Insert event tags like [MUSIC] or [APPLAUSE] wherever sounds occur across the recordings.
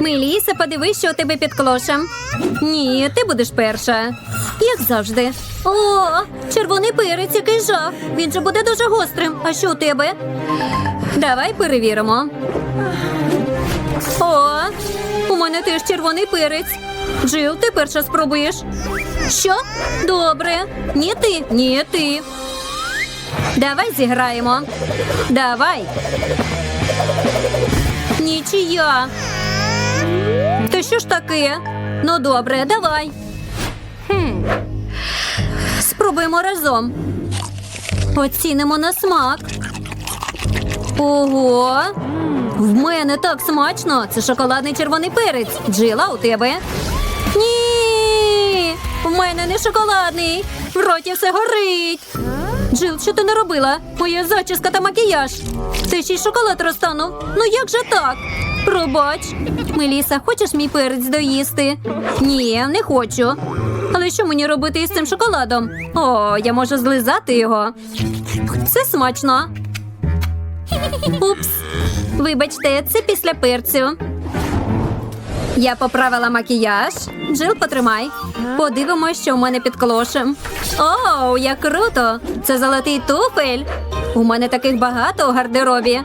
Меліса, подивись, що у тебе під клошем. Ні, ти будеш перша. Як завжди. О, червоний перець, який жах. Він же буде дуже гострим. А що у тебе? Давай перевіримо. О, у мене теж червоний перець. Джил, ти перша спробуєш. Що? Добре. Ні ти, ні ти. Давай зіграємо. Давай. Нічия. То що ж таке? Ну добре, давай. Спробуємо разом. Оцінимо на смак. Ого. В мене так смачно. Це шоколадний червоний перець. Джила у тебе. Ні. В мене не шоколадний. В роті все горить. Джил, що ти не робила? Моя зачіска та макіяж. Ти ще й шоколад розтанув. Ну як же так? Пробач. Меліса, хочеш мій перець доїсти? Ні, не хочу. Але що мені робити із цим шоколадом? О, я можу злизати його. Це смачно. Упс. Вибачте, це після перцю. Я поправила макіяж. Джил, потримай. Подивимось, що у мене під клошем. Оу, як круто! Це золотий туфель. У мене таких багато у гардеробі.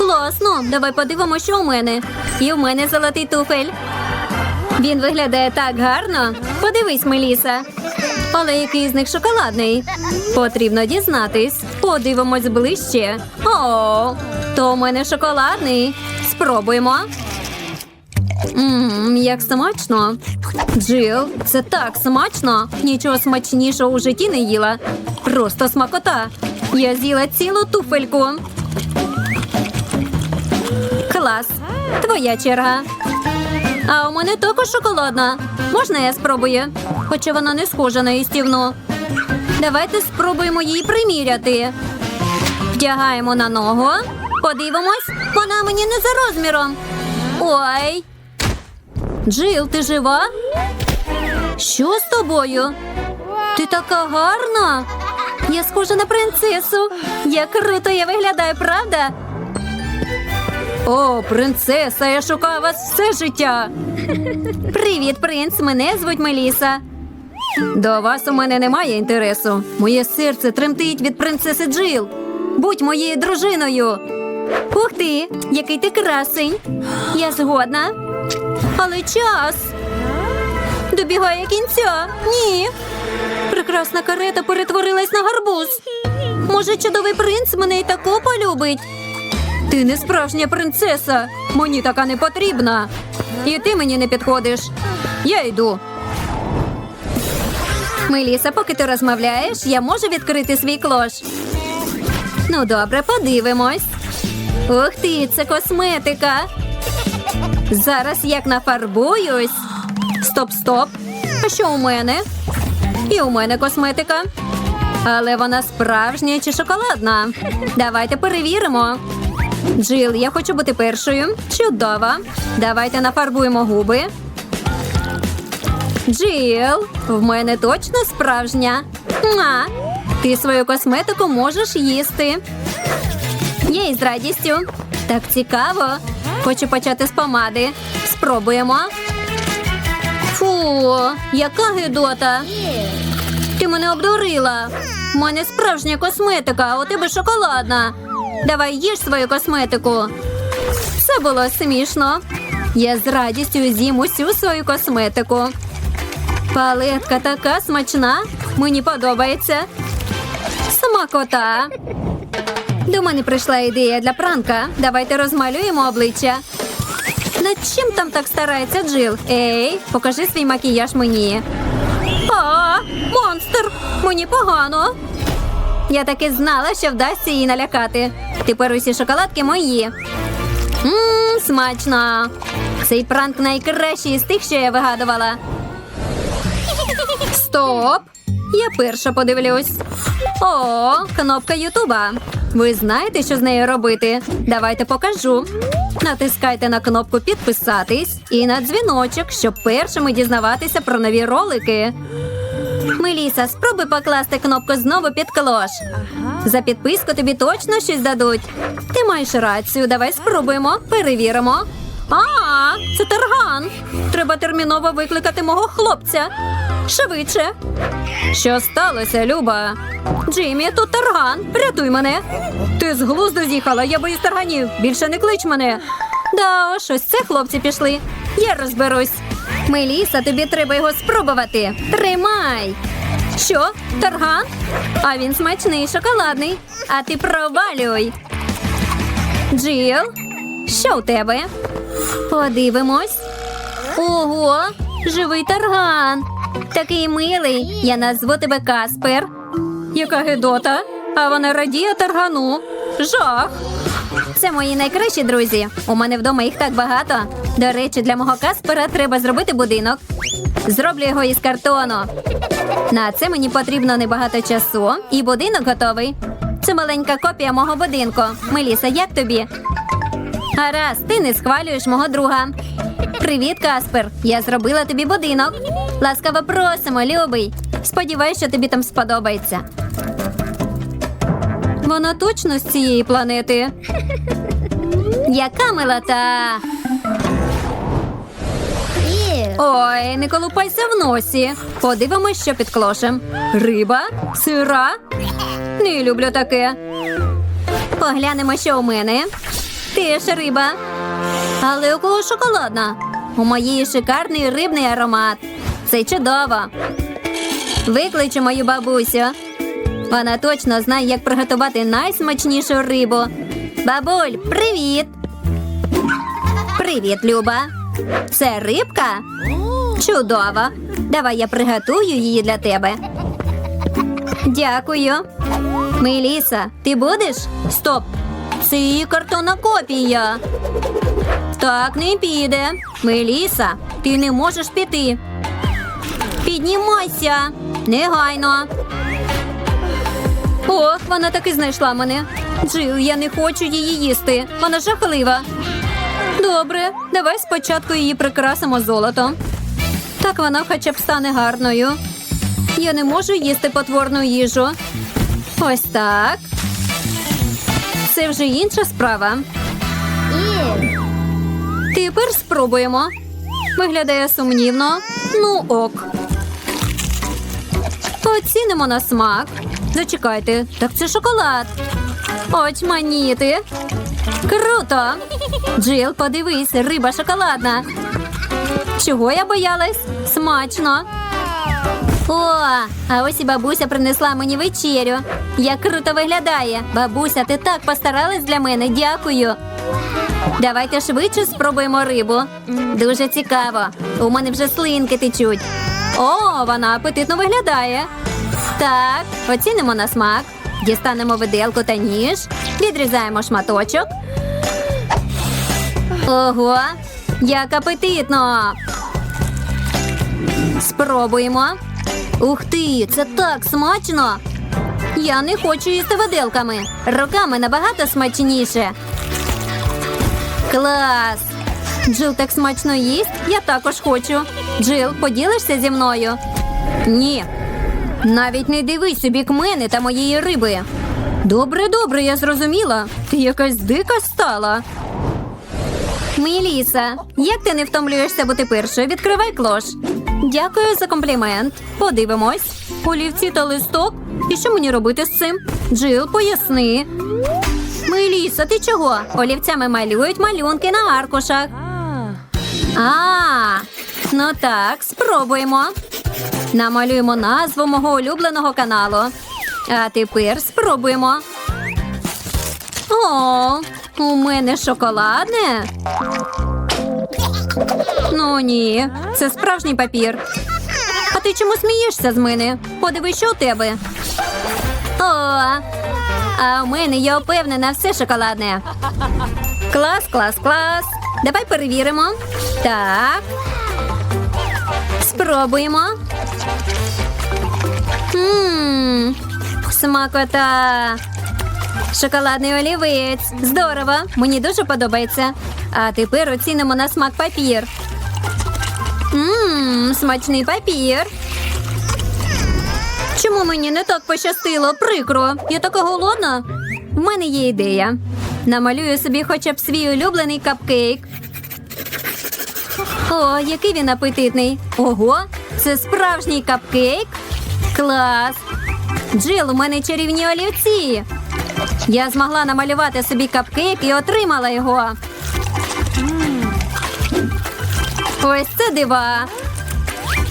Класно, давай подивимося, що у мене. І у мене золотий туфель. Він виглядає так гарно. Подивись, Меліса. Але який з них шоколадний? Потрібно дізнатись. Подивимось ближче. О, то у мене шоколадний. Спробуємо. Ммм, як смачно. Джил, це так смачно. Нічого смачнішого у житті не їла. Просто смакота. Я з'їла цілу туфельку. Клас. Твоя черга. А у мене також шоколадна. Можна я спробую? Хоча вона не схожа на їстівну. Давайте спробуємо її приміряти. Вдягаємо на ногу. Подивимось. Вона мені не за розміром. Ой. Джил, ти жива? Що з тобою? Ти така гарна. Я схожа на принцесу. Як круто я виглядаю, правда? О, принцеса, я шукаю вас все життя. Привіт, принц. Мене звуть Меліса. До вас у мене немає інтересу. Моє серце тремтить від принцеси Джил. Будь моєю дружиною. Ух ти, який ти красень. Я згодна. Але час добігає кінця. Ні. Прекрасна карета перетворилась на гарбуз. Може, чудовий принц мене й тако полюбить. Ти не справжня принцеса. Мені така не потрібна. І ти мені не підходиш. Я йду. Меліса, поки ти розмовляєш, я можу відкрити свій клош. Ну, добре, подивимось. Ух ти, це косметика. Зараз як нафарбуюсь. Стоп, стоп. А що у мене? І у мене косметика. Але вона справжня чи шоколадна. Давайте перевіримо. Джил, я хочу бути першою. Чудово. Давайте нафарбуємо губи. Джил, в мене точно справжня. Муа. Ти свою косметику можеш їсти. Я із радістю. Так цікаво. Хочу почати з помади. Спробуємо. Фу, яка гидота. Ти мене обдурила. У мене справжня косметика, а у тебе шоколадна. Давай їж свою косметику. Це було смішно. Я з радістю з'їм усю свою косметику. Палетка така смачна. Мені подобається. Смакота. До мене прийшла ідея для пранка. Давайте розмалюємо обличчя. Над чим там так старається Джил? Ей, покажи свій макіяж мені. А, монстр! Мені погано. Я таки знала, що вдасться її налякати. Тепер усі шоколадки мої. Ммм, смачно. Цей пранк найкращий із тих, що я вигадувала. Стоп! Я перша подивлюсь. О, кнопка Ютуба. Ви знаєте, що з нею робити? Давайте покажу. Натискайте на кнопку підписатись і на дзвіночок, щоб першими дізнаватися про нові ролики. Меліса, спробуй покласти кнопку знову під клош. За підписку тобі точно щось дадуть. Ти маєш рацію. Давай спробуємо, перевіримо. А, це тарган. Треба терміново викликати мого хлопця. Швидше. Що сталося, Люба? Джиммі, тут тарган. Рятуй мене. Ти з глузду з'їхала, я боюсь тарганів. Більше не клич мене. Да, ось це хлопці пішли. Я розберусь. Меліса, тобі треба його спробувати. Тримай. Що? Тарган? А він смачний, шоколадний. А ти провалюй. Джил, що у тебе? Подивимось. Ого, живий тарган. Такий милий. Я назву тебе Каспер. Яка гидота? А вона радіє таргану. Жах. Це мої найкращі друзі. У мене вдома їх так багато. До речі, для мого Каспера треба зробити будинок. Зроблю його із картону. На це мені потрібно небагато часу, і будинок готовий. Це маленька копія мого будинку. Меліса, як тобі? Гаразд, ти не схвалюєш мого друга. Привіт, Каспер. Я зробила тобі будинок. Ласкаво просимо, любий. Сподіваюсь, що тобі там сподобається. Вона точно з цієї планети. Яка милота. Ой, не колупайся в носі. Подивимось, що під клошем. Риба? Сира? Не люблю таке. Поглянемо, що у мене. Теж риба. Але у кого шоколадна? У моєї шикарний рибний аромат. Це чудово. Викличу мою бабусю. Вона точно знає, як приготувати найсмачнішу рибу. Бабуль, привіт! Привіт, Люба. Це рибка? Чудово. Давай я приготую її для тебе. Дякую. Меліса, ти будеш? Стоп. Це її картонна копія. Так не піде. Меліса, ти не можеш піти. Піднімайся. Негайно. Ох, вона таки знайшла мене. Джил, я не хочу її їсти. Вона жахлива. Добре, давай спочатку її прикрасимо золотом. Так вона хоча б стане гарною. Я не можу їсти потворну їжу. Ось так. Це вже інша справа. Тепер спробуємо. Виглядає сумнівно. Ну ок. Оцінимо на смак. Зачекайте, так це шоколад. Очманіти. Круто! Джил, подивись, риба шоколадна. Чого я боялась? Смачно. О, а ось і бабуся принесла мені вечерю. Як круто виглядає. Бабуся, ти так постаралась для мене. Дякую. Давайте швидше спробуємо рибу. Дуже цікаво. У мене вже слинки течуть. О, вона апетитно виглядає. Так, оцінимо на смак. Дістанемо виделку та ніж, відрізаємо шматочок. Ого, як апетитно! Спробуємо. Ух ти, це так смачно! Я не хочу їсти виделками. Руками набагато смачніше. Клас! Джил так смачно їсть, я також хочу. Джил, поділишся зі мною? Ні. Навіть не дивись у бік мене та моєї риби. Добре, добре, я зрозуміла. Ти якась дика стала. Меліса, як ти не втомлюєшся бути першою? Відкривай клош. Дякую за комплімент. Подивимось. Олівці та листок. І що мені робити з цим? Джил, поясни. Меліса, ти чого? Олівцями малюють малюнки на аркушах. А, ну так, спробуємо. Намалюємо назву мого улюбленого каналу. А тепер спробуємо. О, у мене шоколадне. Ну ні, це справжній папір. А ти чому смієшся з мене? Подивись, що у тебе. О, а у мене я впевнена, все шоколадне. Клас, клас, клас. Давай перевіримо. Так. Спробуємо. Ммм, смакота. Шоколадний олівець. Здорово. Мені дуже подобається. А тепер оцінимо на смак папір. Ммм, смачний папір. Чому мені не так пощастило? Прикро. Я така голодна. В мене є ідея. Намалюю собі хоча б свій улюблений капкейк. О, який він апетитний. Ого, це справжній капкейк. Клас. Джил, у мене чарівні олівці. Я змогла намалювати собі капкейк і отримала його. Ось це дива.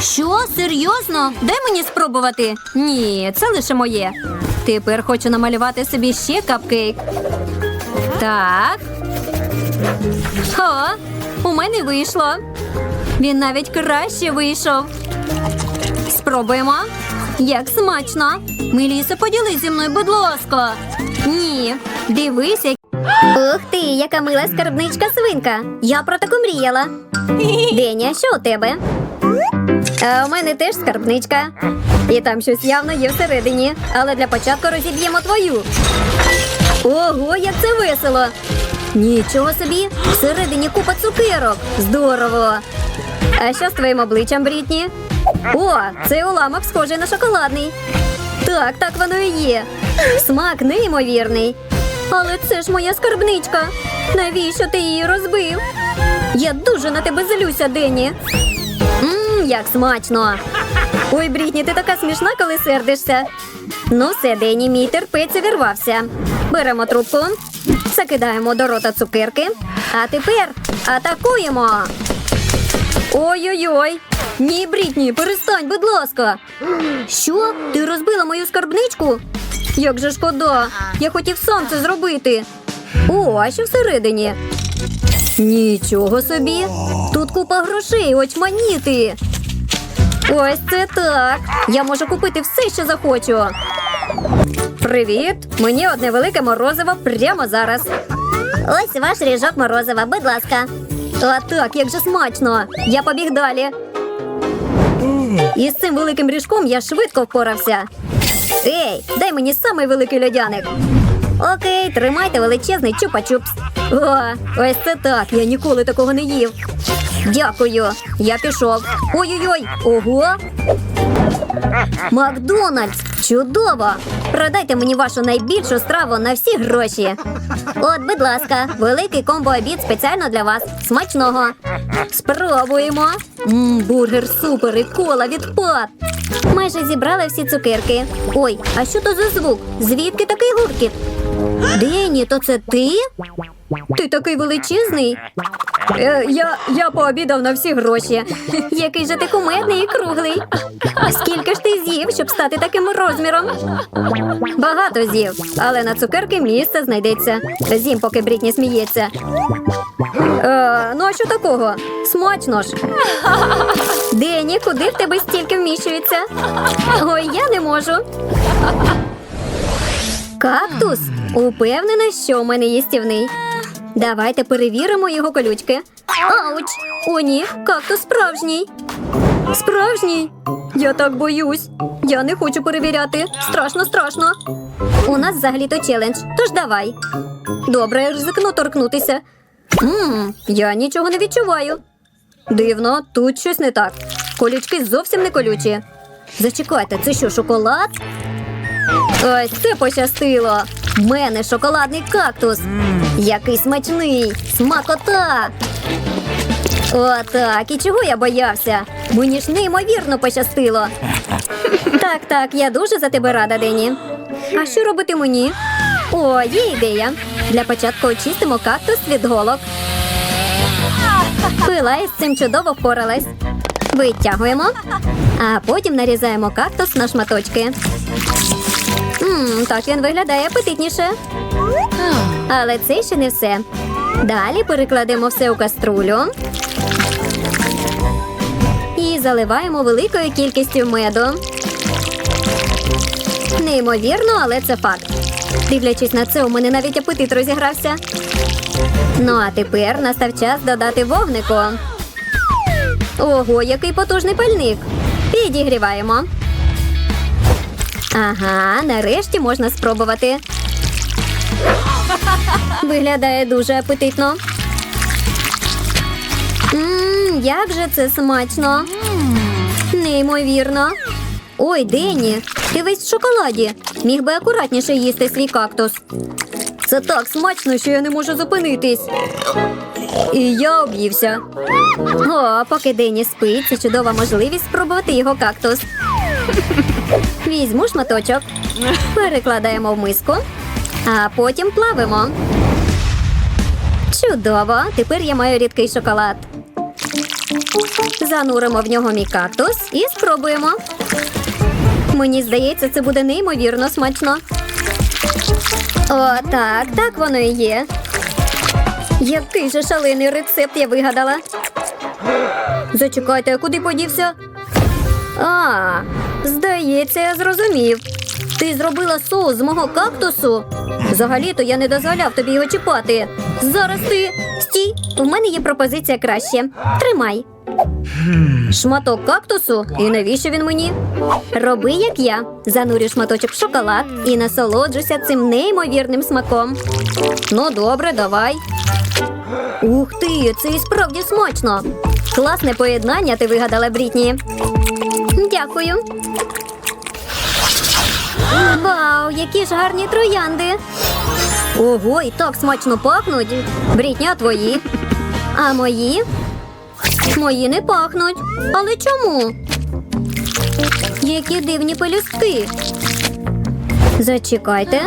Що, серйозно? Дай мені спробувати. Ні, це лише моє. Тепер хочу намалювати собі ще капкейк. Так. О, у мене вийшло. Він навіть краще вийшов. Спробуємо. Як смачно. Меліса, поділись зі мною, будь ласка. Ні, дивись, як... Ух ти, яка мила скарбничка свинка. Я про таку мріяла. Деня, що у тебе? А у мене теж скарбничка. І там щось явно є всередині. Але для початку розіб'ємо твою. Ого, як це весело! Нічого собі! Всередині купа цукерок. Здорово! А що з твоїм обличчям, Брітні? О, цей уламок схожий на шоколадний. Так, так воно і є. Смак неймовірний. Але це ж моя скарбничка. Навіщо ти її розбив? Я дуже на тебе злюся, Дені. Мм, як смачно. Ой, Брітні, ти така смішна, коли сердишся. Ну, все, Дені, мій терпець увірвався. Беремо трубку, закидаємо до рота цукерки. А тепер атакуємо. Ой-ой-ой. Ні, Брітні, перестань, будь ласка. Що? Ти розбила мою скарбничку? Як же шкода. Я хотів сам це зробити. О, а що всередині? Нічого собі. Тут купа грошей, очманіти. Ось це так. Я можу купити все, що захочу. Привіт! Мені одне велике морозиво прямо зараз. Ось ваш ріжок морозива, будь ласка. А так, як же смачно. Я побіг далі. І з цим великим ріжком я швидко впорався. Ей, дай мені самий великий льодяник. Окей, тримайте величезний чупа-чупс. О, ось це так. Я ніколи такого не їв. Дякую. Я пішов. Ой-ой-ой, ого. Макдональдс! Чудово! Продайте мені вашу найбільшу страву на всі гроші. От, будь ласка, великий комбо-обід спеціально для вас. Смачного. Спробуємо. Мм, бургер супер і кола відпад. Майже зібрали всі цукерки. Ой, а що то за звук? Звідки такий гуркіт? Дені, то це ти? Ти такий величезний. Е, я, я пообідав на всі гроші. [LAUGHS] Який же ти кумедний і круглий. Скільки ж ти з'їв, щоб стати таким розміром? Багато з'їв, але на цукерки місце знайдеться. З'їм, поки Брітні сміється. Е, ну а що такого? Смачно ж. [LAUGHS] Дені, куди в тебе стільки вміщується? Ой, я не можу. Кактус? Упевнена, що у мене їстівний. Давайте перевіримо його колючки. Ауч! О, ні, кактус справжній. Справжній? Я так боюсь. Я не хочу перевіряти. Страшно, страшно. У нас взагалі-то челендж, тож давай. Добре, ризикну торкнутися. Ммм, я нічого не відчуваю. Дивно, тут щось не так. Колючки зовсім не колючі. Зачекайте, це що, шоколад? Ось це пощастило. В мене шоколадний кактус. Який смачний! Смакота! Отак, і чого я боявся? Мені ж неймовірно пощастило. [LAUGHS] Так, так, я дуже за тебе рада, Дені. А що робити мені? О, є ідея. Для початку очистимо кактус від голок. Пила із цим чудово впоралась. Витягуємо, а потім нарізаємо кактус на шматочки. Так він виглядає апетитніше. Але це ще не все. Далі перекладемо все у каструлю і заливаємо великою кількістю меду. Неймовірно, але це факт. Дивлячись на це, у мене навіть апетит розігрався. Ну а тепер настав час додати вогнику. Ого, який потужний пальник. Підігріваємо. Ага, нарешті можна спробувати. Виглядає дуже апетитно. Ммм, як же це смачно. Неймовірно. Ой, Денні, ти весь в шоколаді. Міг би акуратніше їсти свій кактус. Це так смачно, що я не можу зупинитись. І я об'ївся. О, поки Дені спить, це чудова можливість спробувати його кактус. Візьму шматочок, перекладаємо в миску, а потім плавимо. Чудово! Тепер я маю рідкий шоколад. Зануримо в нього мій кактус і спробуємо. Мені здається, це буде неймовірно смачно. О, так, так воно і є. Який же шалений рецепт я вигадала. Зачекайте, куди подівся? А, здається, я зрозумів. Ти зробила соус з мого кактусу. Взагалі-то я не дозволяв тобі його чіпати. Зараз ти. Стій, у мене є пропозиція краще. Тримай. Шматок кактусу? І навіщо він мені? Роби, як я. Занурю шматочок в шоколад і насолоджуйся цим неймовірним смаком. Ну, добре, давай. Ух ти, це і справді смачно. Класне поєднання ти вигадала, Брітні. Дякую. Вау, які ж гарні троянди. Ого, і так смачно пахнуть. Брітня твої. А мої? Мої не пахнуть. Але чому? Які дивні пелюстки. Зачекайте.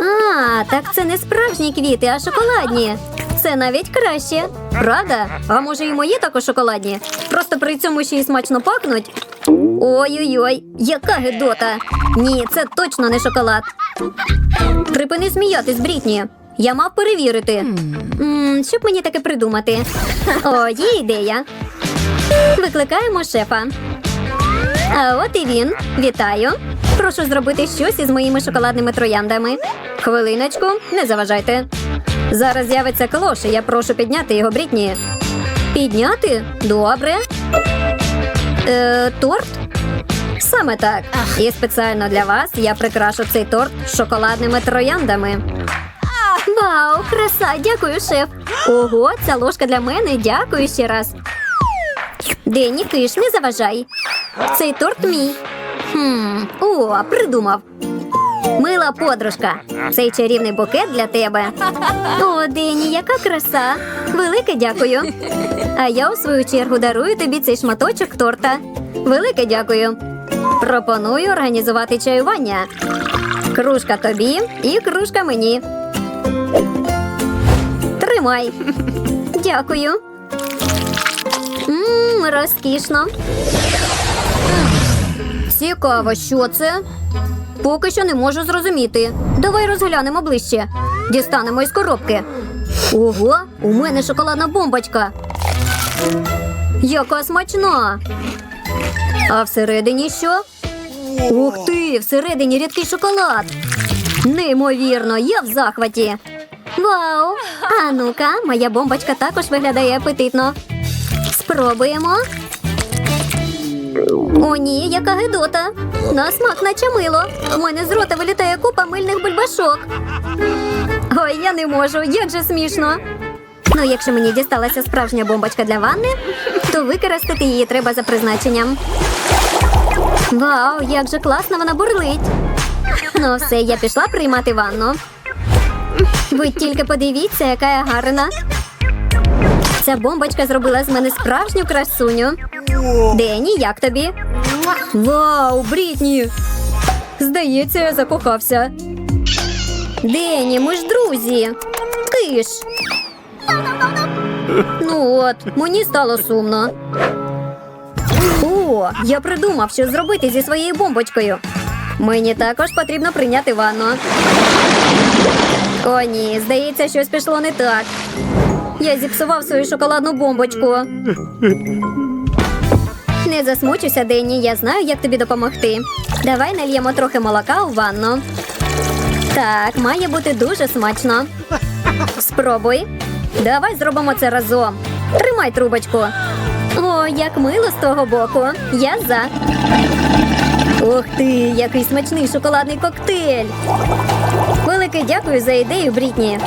А, так це не справжні квіти, а шоколадні. Це навіть краще. Правда? А може і мої також шоколадні? Просто при цьому ще й смачно пахнуть. Ой-ой-ой, яка гидота. Ні, це точно не шоколад. Припини сміятись, Брітні. Я мав перевірити. м щоб мені таке придумати. О, є ідея. Викликаємо шефа. А от і він. Вітаю. Прошу зробити щось із моїми шоколадними трояндами. Хвилиночку, не заважайте. Зараз з'явиться клош, і я прошу підняти його Брітні. Підняти? Добре. Е, торт? Саме так. І спеціально для вас я прикрашу цей торт шоколадними трояндами. Вау, краса! Дякую, шеф. Ого, ця ложка для мене. Дякую ще раз. Денні, киш, не заважай. Цей торт мій. Хм, О, придумав. Мила подружка, цей чарівний букет для тебе. О, Дені, яка краса! Велике дякую. А я у свою чергу дарую тобі цей шматочок торта. Велике дякую. Пропоную організувати чаювання. Кружка тобі і кружка мені. Тримай. Дякую. Мм, розкішно. Цікаво, що це? Поки що не можу зрозуміти. Давай розглянемо ближче. Дістанемо із коробки. Ого, у мене шоколадна бомбочка. Яка смачна. А всередині що? Ух ти, всередині рідкий шоколад. Неймовірно, я в захваті. Вау! А ну-ка, моя бомбочка також виглядає апетитно. Спробуємо. О, ні, яка гидота. На смак наче мило. У мене з рота вилітає купа мильних бульбашок. Ой, я не можу, як же смішно. Ну, якщо мені дісталася справжня бомбочка для ванни, то використати її треба за призначенням. Вау, як же класно вона бурлить. Ну, все, я пішла приймати ванну. Ви тільки подивіться, яка я гарна. Ця бомбочка зробила з мене справжню красуню. Дені, як тобі? Вау, Брітні! Здається, я закохався. Дені, ми ж друзі. Киш. Ну от, мені стало сумно. О, я придумав, що зробити зі своєю бомбочкою. Мені також потрібно прийняти ванну. О, ні, здається, щось пішло не так. Я зіпсував свою шоколадну бомбочку. Не засмучуйся, Денні, я знаю, як тобі допомогти. Давай нальємо трохи молока у ванну. Так, має бути дуже смачно. Спробуй. Давай зробимо це разом. Тримай трубочку. О, як мило з того боку. Я за. Ух ти, який смачний шоколадний коктейль. Велике дякую за ідею, Брітні.